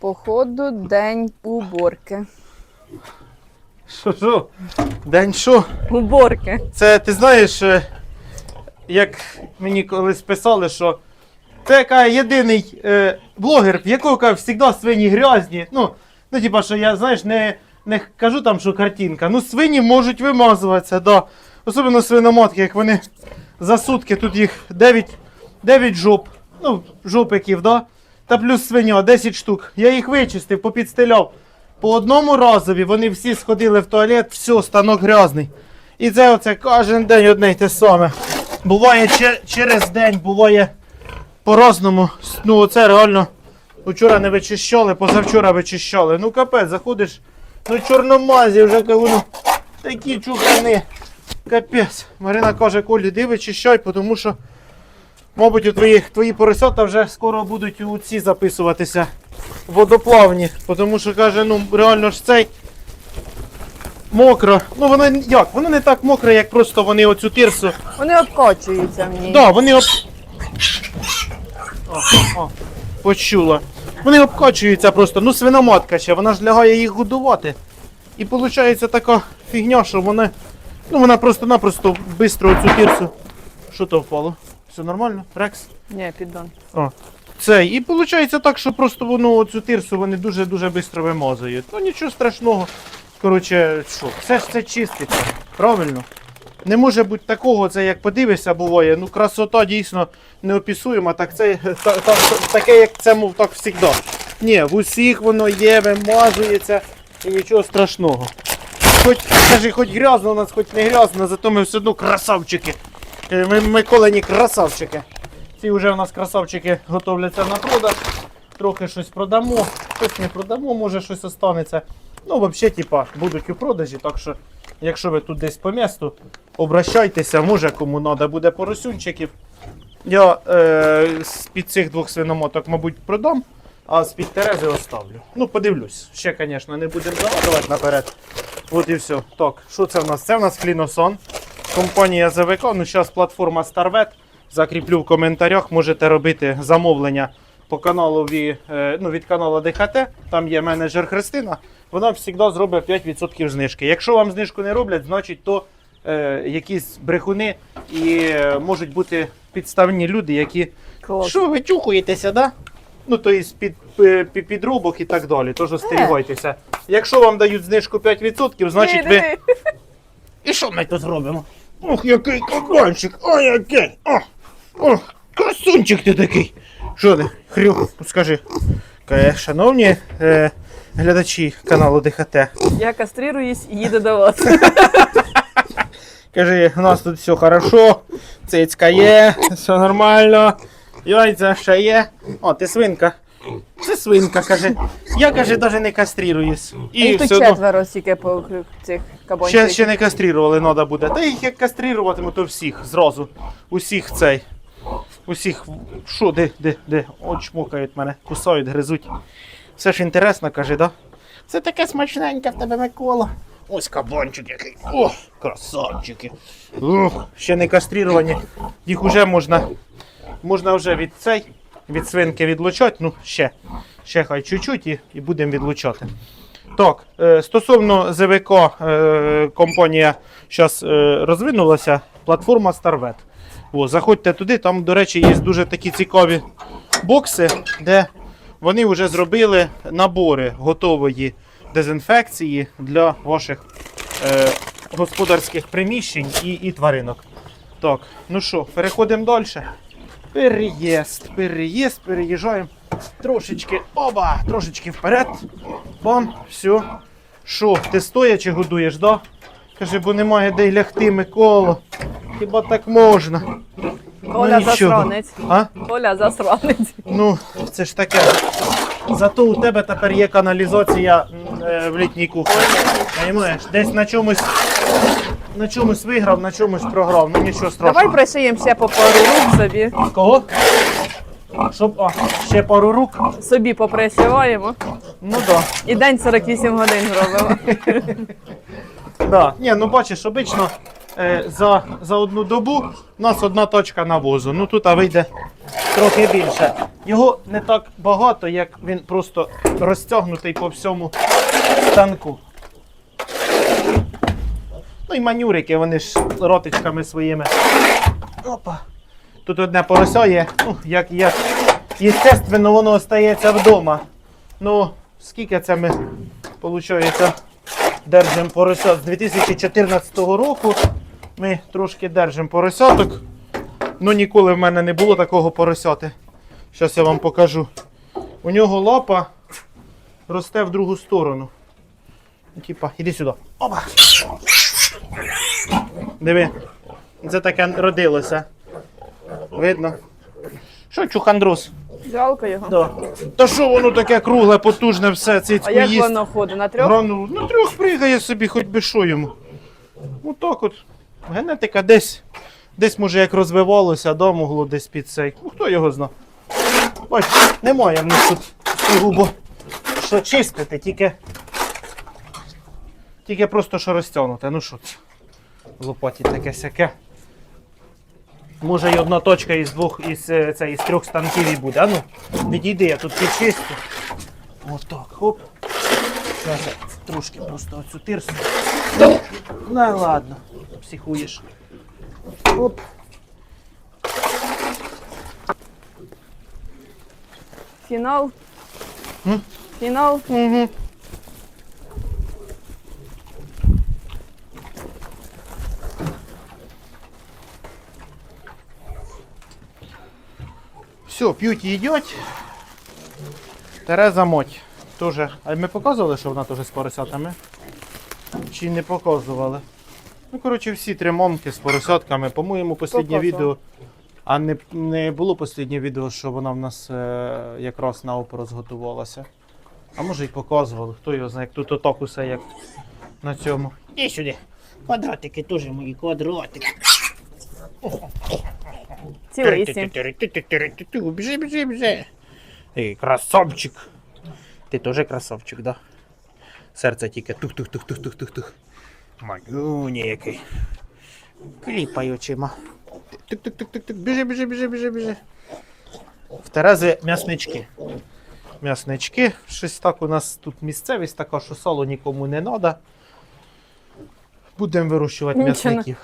Походу, день уборки. Що, що? День що? Уборки. Це ти знаєш, е, як мені колись писали, що це єдиний е, блогер, в якого завжди свині грязні. Ну, ну типа, що я знаєш, не, не кажу там, що картинка. Ну, свині можуть вимазуватися, да. Особливо свиноматки, як вони за сутки, тут їх 9, 9 жоп, ну, жопиків, да? Та плюс свиня, 10 штук. Я їх вичистив, попідстеляв. По одному разові вони всі сходили в туалет, все, станок грязний. І це оце кожен день одне й те саме. Буває че- через день, буває по-разному. Ну, оце реально. Вчора не вичищали, позавчора вичищали. Ну капець, заходиш, ну чорномазі вже ну, такі чухани. Капець. Марина каже, Колі, іди вичищай, тому що, мабуть, у твої, твої поросята вже скоро будуть у ці записуватися водоплавні. Тому що каже, ну реально ж цей мокро. Ну воно як? Воно не так мокре, як просто вони оцю тирсу. Вони обкочуються в ній. Да, вони об... О, о, о, почула. Вони обкачуються просто. Ну, свиноматка ще, вона ж лягає їх годувати. І виходить така фігня, що вона. Ну вона просто-напросто швидко оцю тирсу. Що то впало? Все нормально? Рекс? Ні, піддон. О. Цей. І виходить так, що просто воно оцю тирсу вони дуже-дуже швидко вимазують. Ну нічого страшного. Коротше, що, все ж це чиститься. Правильно? Не може бути такого, це як подивишся, буває. Ну, красота дійсно неописуєма, так це та, та, таке, як це, мов так завжди. Ні, в усіх воно є, вимазується і нічого страшного. Хоч, скажи, хоч грязно у нас, хоч не грязно, зато ми все одно красавчики. Е, Ми, ми колені красавчики. Ці вже у нас красавчики готовляться на продаж. Трохи щось продамо, щось не продамо, може щось останеться. Ну, взагалі, типа, будуть у продажі, так що, якщо ви тут десь по місту, обращайтеся, може кому треба буде поросюнчиків. Я е, з-під цих двох свиномоток, мабуть, продам, а з-під Терези оставлю. Ну, подивлюсь. Ще, звісно, не будемо загадувати наперед. От і все. Так, що це в нас? Це в нас Фліносон. Компанія ЗВК. Ну, зараз платформа StarVet. Закріплю в коментарях. Можете робити замовлення по каналові, е, ну, від каналу ДХТ. Там є менеджер Христина. Вона завжди зробить 5% знижки. Якщо вам знижку не роблять, значить то е, якісь брехуни і е, можуть бути підставні люди, які. Клас. Що ви тюхуєтеся, да? Ну, то є під, пі- пі- підробок і так далі. Тож остерігайтеся. Якщо вам дають знижку 5%, значить ви. І що ми тут зробимо? Ох, який кабанчик, ой, який! О, о, красунчик ти такий. Що ти, хрю, скажи. Каже, Шановні е, глядачі каналу ДХТ, Я кастрируюсь і їду до вас. Кажи, у нас тут все хорошо, цицька є, все нормально, яйця ще є. О, ти свинка. Це свинка, каже. Я каже, навіть не кастрируюсь. І тут все одно четверо стільки по цих ще, ще не кастрирували, треба буде. Та їх як кастрируватиму, то всіх зразу. Усіх цей. Усіх. Що, де, де, де? От мене, кусають, гризуть. Все ж інтересно, каже, да? Це таке смачненьке в тебе Микола. Ось кабанчик який. О, красавчики. Ух, ще не кастрировані. Їх вже можна. Можна вже від цей, від свинки відлучати. Ну, ще. Ще хай чуть-чуть і, і будемо відлучати. Так, е, стосовно ЗВК, е, компанія зараз розвинулася, платформа StarVet. О, заходьте туди, там, до речі, є дуже такі цікаві бокси, де вони вже зробили набори готової дезінфекції для ваших е, господарських приміщень і, і тваринок. Так, ну що, переходимо далі. Переїзд, переїзд, переїжджаємо трошечки, оба, трошечки вперед. Бам, все. Що, ти стоячи годуєш, да? Каже, бо немає де й лягти, Микола. Хіба так можна? Коля нічого. засранець. А? Коля засранець. Ну, це ж таке. Зато у тебе тепер є каналізація е, в літній кухні. Понимаєш? Десь на чомусь, на чомусь виграв, на чомусь програв. Ну нічого страшного. Давай пришиємо ще по пару рук собі. Кого? Щоб, а, ще пару рук. Собі попришиваємо. Ну да. І день 48 годин зробимо. Да. Ні, ну бачиш, обично е, за, за одну добу у нас одна точка навозу. Ну тут а вийде трохи більше. Його не так багато, як він просто розтягнутий по всьому станку. Ну і манюрики, вони ж ротичками своїми. Опа. Тут одне порося є, ну, як, як, естественно, воно остається вдома. Ну, скільки це ми, виходить, держимо поросят з 2014 року. Ми трошки держимо поросяток. Ну ніколи в мене не було такого поросяти. Зараз я вам покажу. У нього лапа росте в другу сторону. Ну, Типа, іди сюди. Опа. Диви. Це таке родилося. Видно? Що чухандрус? Жалко його. Да. Та що воно таке кругле, потужне, все, цицьку А як їсть. воно ходить? На трьох? Грану, ну трьох пригає собі, хоч би що йому. Отак от. Генетика десь, десь може як розвивалося, да, могло десь під цей. Ну хто його зна. Бач, немає в них тут сугубо що чистити, тільки. Тільки просто що розтягнуте. Ну що це? Лопаті таке сяке. Може і одна точка із двох із, е, це, із трьох станків і буде. А ну, відійди, я тут підчистю. Отак, хоп. Зараз трошки просто оцю тирсу. Ну ладно, психуєш. Оп. Фінал. М? Фінал. Угу. Все, п'ють і їдять. Тереза моть. Тоже. А ми показували, що вона теж з поросятами? Чи не показували? Ну, коротше, всі три мамки з поросятками. По-моєму, останнє відео. А не, не було останнє відео, що вона в нас е, якраз на опору зготувалася. А може й показували, хто його знає, як тут отак усе як на цьому. Іди сюди. Квадратики теж мої квадратики. Ці лисі. Біжи, біжи, красавчик. Ти теж красавчик, да? Серце тільки тух-тух-тух-тух-тух-тух. Манюня який. Кліпай очима. Тук-тук-тук-тук-тук. Біжи, біжи, біжи, біжи, біжи. В Терези м'яснички. М'яснички. Щось так у нас тут місцевість така, що сало нікому не треба. Будемо вирощувати м'ясників.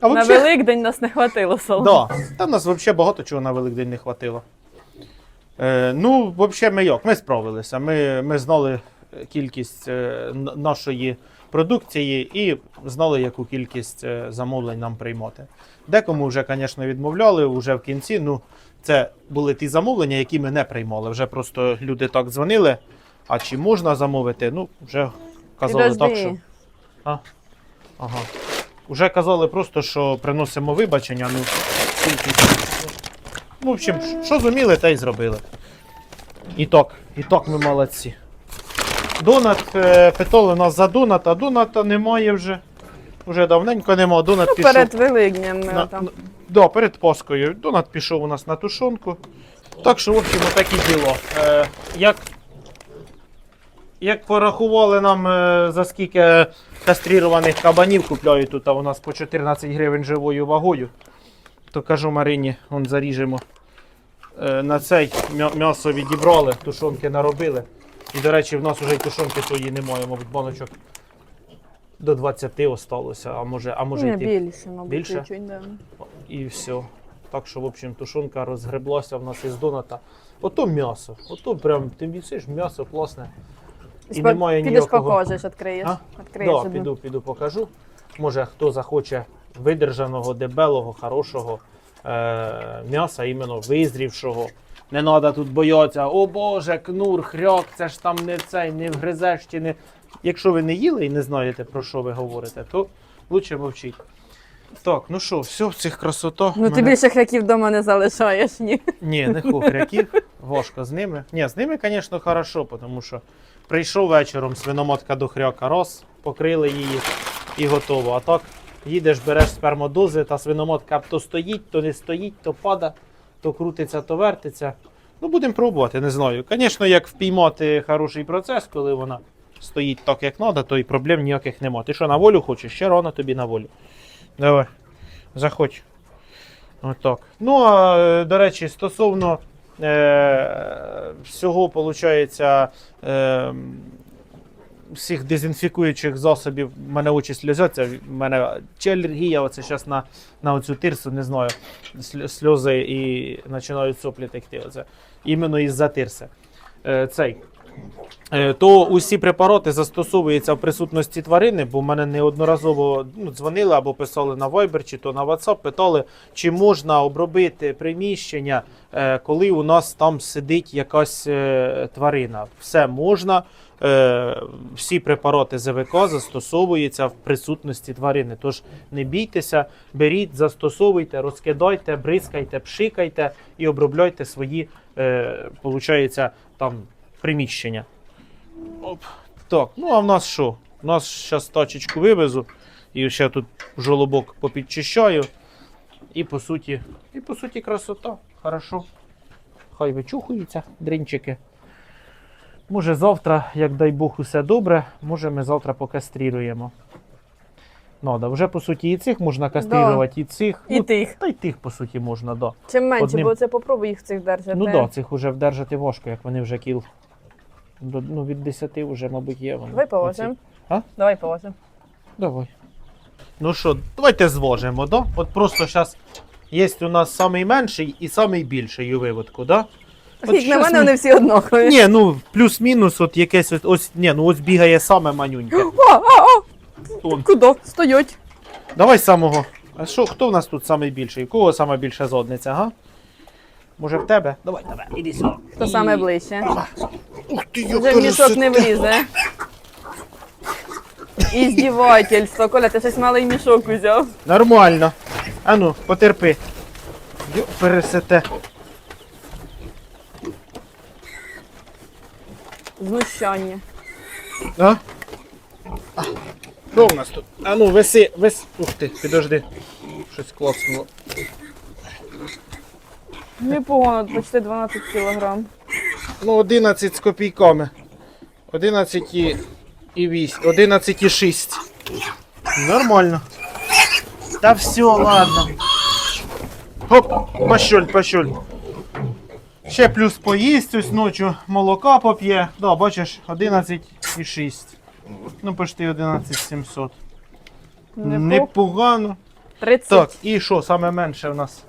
А На вообще- Великдень нас не хватило соломи. Да. Та в нас взагалі багато чого на Великдень не хватило. Е, ну, взагалі, ми як? Ми справилися. Ми, ми знали кількість е, н- нашої продукції і знали, яку кількість е, замовлень нам приймати. Декому вже, звісно, відмовляли вже в кінці. Ну, це були ті замовлення, які ми не приймали. Вже просто люди так дзвонили. А чи можна замовити? Ну, вже казали так, Підожди. що. А? Ага. Уже казали просто, що приносимо вибачення. Ну, ну в общем, що зуміли, те й зробили. І так, і так ми молодці. Донат е, питали нас за донат, а доната немає вже. Уже давненько нема. Донат Ну, пішов. перед Великднем ми на, там. на- да, перед Паскою. Донат пішов у нас на тушонку. Так що, в общем, такі діло. Е, як, як порахували нам е, за скільки кастрірованих кабанів купляють тут, а у нас по 14 гривень живою вагою, то кажу Марині, он заріжемо. Е, на цей м'ясо відібрали, тушонки наробили. І, до речі, в нас вже й тушонки тої немає, мабуть, баночок до 20 осталося, а може, а може Ні, й ті- більше, мабуть, Більше? да. і все. Так що, в общем, тушонка розгреблася в нас із доната. Ото м'ясо. Ото прям ти вісиш м'ясо класне. І немає Підеш ніякого. покажеш, відкриєш. А? Відкриєш Да, одну. піду, піду покажу. Може, хто захоче видержаного, дебелого, хорошого е- м'яса, іменно визрівшого. Не треба тут боятися, о Боже, кнур, хряк, це ж там не цей, не вгризеш чи не. Якщо ви не їли і не знаєте, про що ви говорите, то лучше мовчіть. Так, ну що, все в цих красотах. Ну ти Мене- більше хряків вдома не залишаєш, ні. ні, не хохряків, важко з ними. Ні, з ними, звісно, хорошо, тому що прийшов вечором свиномотка до хряка, роз, покрили її і готово. А так їдеш, береш спермодози, та свиномотка то стоїть, то не стоїть, то пада, то крутиться, то вертиться. Ну, будемо пробувати, не знаю. Звісно, як впіймати хороший процес, коли вона стоїть так, як треба, то і проблем ніяких нема. Ти що, на волю хочеш? Ще рано тобі на волю. Давай. Заходь. Отак. Ну, а е, до речі, стосовно всього, виходить, е, всіх дезінфікуючих засобів, в мене очі сльозяться, в мене чи алергія, оце зараз на, на оцю тирсу, не знаю, сльози і починають соплі текти. Іменно із-за тирси. Е, цей. Е, То усі препарати застосовуються в присутності тварини, бо мене неодноразово ну, дзвонили або писали на Viber, чи то на WhatsApp, питали, чи можна обробити приміщення, е, коли у нас там сидить якась е, тварина. Все можна. Всі препарати ЗВК застосовуються в присутності тварини. Тож не бійтеся, беріть, застосовуйте, розкидайте, бризкайте, пшикайте і обробляйте свої, получається, там приміщення. Оп. Так, ну а в нас що? У нас зараз тачечку вивезу і ще тут жолобок попідчищаю. І по суті, і по суті красота. Хорошо. Хай вичухуються дрінчики. Може завтра, як дай Бог, усе добре, може ми завтра покастріруємо. Надо. Вже по суті і цих можна кастрирувати, і цих. І ну, тих. Та й тих, по суті, можна, да. Чим менше, Одним- бо це попробуй їх цих держати. Ну так, да, цих вже вдержати важко, як вони вже кіл. До- Ну, від 10 вже, мабуть, є. Вони. Давай положимо. А? Давай положимо. Давай. Ну що, давайте звожимо, да? От просто зараз є у нас самий менший і самий більший у виводку, да? От Як на щас мене ми- вони всі однакові. Ні, ну плюс-мінус, от якесь ось, ось, ні, ну ось бігає саме манюньке. О, о, о, Он. куди? Стоять. Давай самого. А що, хто в нас тут самий більший? У кого сама більша зодниця, га? Може в тебе? Давай, давай, іди сюди. Хто саме ближче? Ух ти, Вже в мішок не влізе. І здівательство. Коля, ти щось малий мішок узяв. Нормально. Ану, потерпи. Йо, пересете. Знущання. А? А, Що у нас тут? А ну, виси. Ух ти, підожди. Щось клацнуло. Непогано, почти 12 кілограм. Ну, 11 з копійками. 11 і, і 8. 11 і 6. Нормально. Та все, ладно. Хоп, пощоль, пощоль. Ще плюс поїсть ось ночі, молока поп'є. Да, бачиш, 11 і 6. Ну, почти 11 700. Непогано. 30. Так, і що саме менше в нас?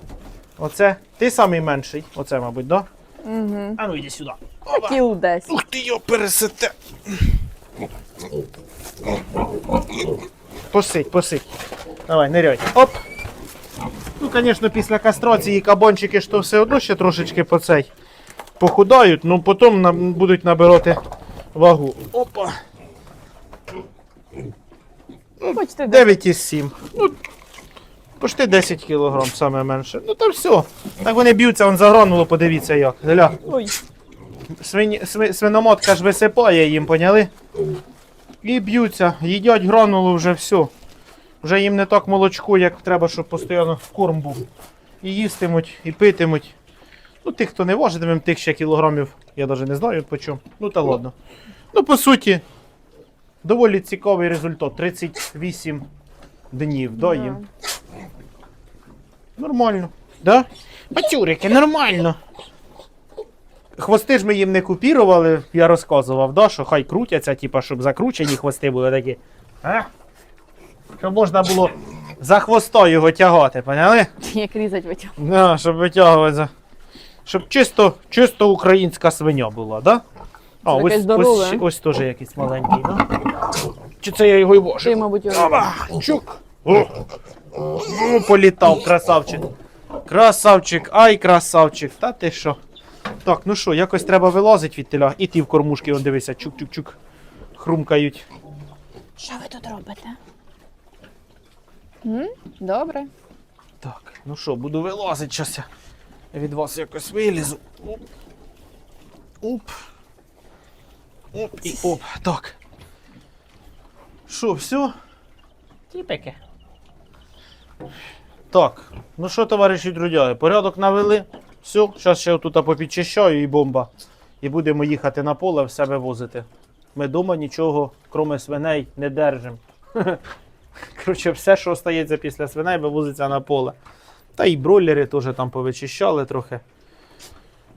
Оце. Ти самий менший. Оце, мабуть, да? Угу. А ну йди сюди. Кіл 10. Ух ти його пересете. Посидь, посидь. Давай, ниряй. Оп. Ну, звісно, після кастрації кабанчики ж то все одно ще трошечки по цей похудають, ну потім нам будуть набирати вагу. Опа. Почти 10. 9 із 7. Ну, почти 10 кг саме менше. Ну та все. Так вони б'ються, он загрануло, подивіться як. Гля. Ой. Свині, сви, свиномотка ж висипає їм, поняли? І б'ються, їдять гранулу вже все. Вже їм не так молочко, як треба, щоб постійно корм був. І їстимуть, і питимуть. Ну, тих, хто не важитиме, тих ще кілограмів, я навіть не знаю по чому. Ну та ладно. Ну, по суті, доволі цікавий результат. 38 днів, да, їм. Нормально. Да? Пацюрики, нормально. Хвости ж ми їм не купірували, я розказував, да, що хай крутяться, типа, щоб закручені хвости були такі. А? Щоб можна було за хвоста його тягати, поняли? Як різать витяг. Да, щоб витягувати за. Щоб чисто, чисто українська свиня була, да? А, Це ось, якесь здорове. ось, ось теж якийсь маленький, да? Чи це я його й Ти, вожив? мабуть, його. Опа, чук. О, О, політав, красавчик. Красавчик, ай, красавчик. Та ти що? Так, ну що, якось треба вилазити від теля. І ті в кормушки, он дивися, чук-чук-чук. Хрумкають. Що ви тут робите? М? Добре. Так, ну що, буду вилазити зараз. Я від вас якось вилізу. Оп. Оп. Оп і оп. Так. Що, все? Тіпики. Так, ну що, товариші друзі, порядок навели. Все, зараз ще тут попідчищаю і бомба. І будемо їхати на поле все вивозити. Ми вдома нічого, крім свиней, не держимо. Коротше, все, що остається після свиней, вивозиться на поле. Та і бройлери теж там повичищали трохи.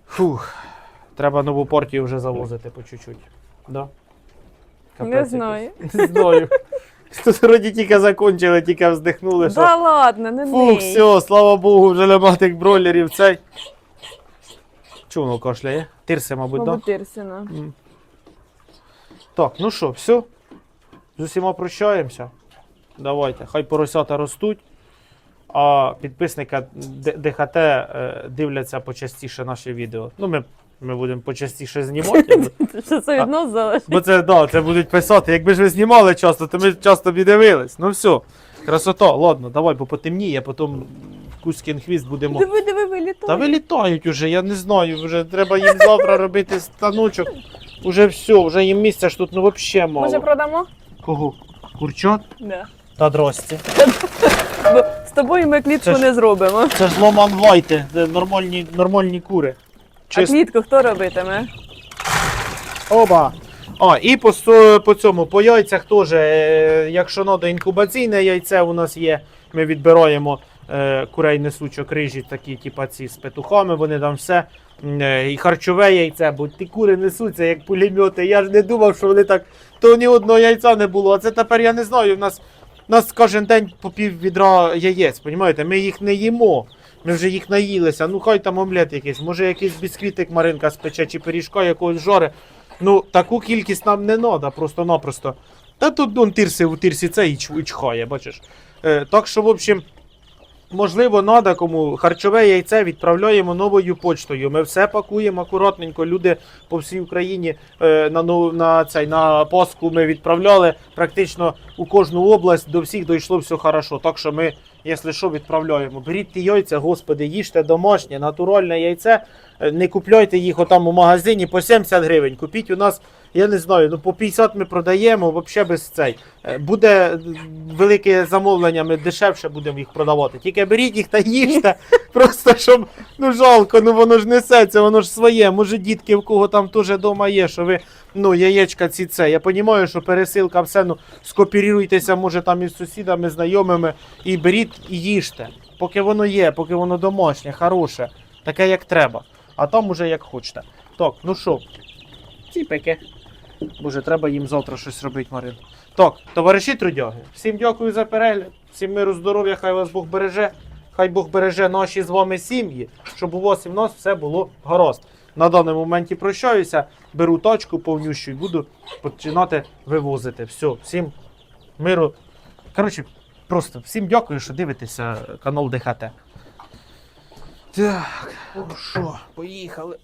Фух. Треба нову партію вже завозити по чуть-чуть. Да? Не знаю. Не знаю. Тут вроді тільки закончили, тільки вздихнули, що. Да ладно, не Фух, ний. все, слава Богу, вже нема тих бройлерів. Цей. Чого воно кашляє? Тирси, мабуть, так? Да? Мабуть, Тирсина. М. Так, ну що, все. З усіма прощаємося. Давайте, хай поросята ростуть. А підписника Д- ДХТ е, дивляться почастіше наші відео. Ну, ми, ми будемо почастіше знімати. бо- Що це від нас залежить? Бо це, да, це будуть писати. Якби ж ви знімали часто, то ми б часто б і дивились. Ну все, красота, ладно, давай, бо потемніє, потім Кузькін хвіст будемо. Диви, диви, вилітає. Та вилітають уже, я не знаю, вже треба їм завтра робити станочок. Уже все, вже їм місця ж тут ну взагалі мало. Може продамо? Кого? Курчат? Да. Та дрості. Бо з тобою ми клітку Це ж- не зробимо. Це ж ломан вайте, це нормальні, нормальні кури. А Чисто. клітку хто робитиме? Оба. А, і по, по цьому, по яйцях теж, е, якщо надо інкубаційне яйце у нас є, ми відбираємо е, курей несучок рижі, такі, типа ці з петухами, вони там все. Е, І харчове яйце, бо ті кури несуться як пулемети. Я ж не думав, що вони так. То ні одного яйця не було. А це тепер я не знаю. У нас, у нас кожен день по пів відра яєць, понімаєте? Ми їх не їмо. Ми вже їх наїлися. Ну хай там омлет якийсь, може якийсь бісквітик Маринка спече, чи пиріжка якогось жори. Ну, таку кількість нам не треба, просто-напросто. Та тут он тирси у тирсі це і, чхає, бачиш. Е, так що, в общем, можливо, треба кому харчове яйце відправляємо новою почтою. Ми все пакуємо акуратненько. Люди по всій Україні е, на, на, цей, на Пасху ми відправляли практично у кожну область, до всіх дійшло все хорошо. Так що ми, якщо що, відправляємо. Беріть ті яйця, господи, їжте домашнє, натуральне яйце. Е, Не купляйте їх отам у магазині по 70 гривень. Купіть у нас, я не знаю, ну по 50 ми продаємо, взагалі без цей. Е, Буде велике замовлення, ми дешевше будемо їх продавати. Тільки беріть їх та їжте. Просто щоб ну жалко, ну воно ж несеться, воно ж своє. Може, дітки, в кого там теж вдома є, що ви ну, яєчка ці це. Я розумію, що пересилка все, ну скопіруйтеся, може там із сусідами, знайомими, і беріть і їжте. Поки воно є, поки воно домашнє, хороше, таке як треба. А там уже як хочете. Так, ну що, ціпики. Боже, треба їм завтра щось робити, Марин. Так, товариші трудяги, всім дякую за перегляд, всім миру, здоров'я, хай вас Бог береже. Хай Бог береже наші з вами сім'ї, щоб у вас і в нас все було гаразд. На даному моменті прощаюся, беру тачку повнющу і буду починати вивозити. Все, всім миру. Коротше, просто всім дякую, що дивитеся канал ДХТ. Так, ну що, поїхали.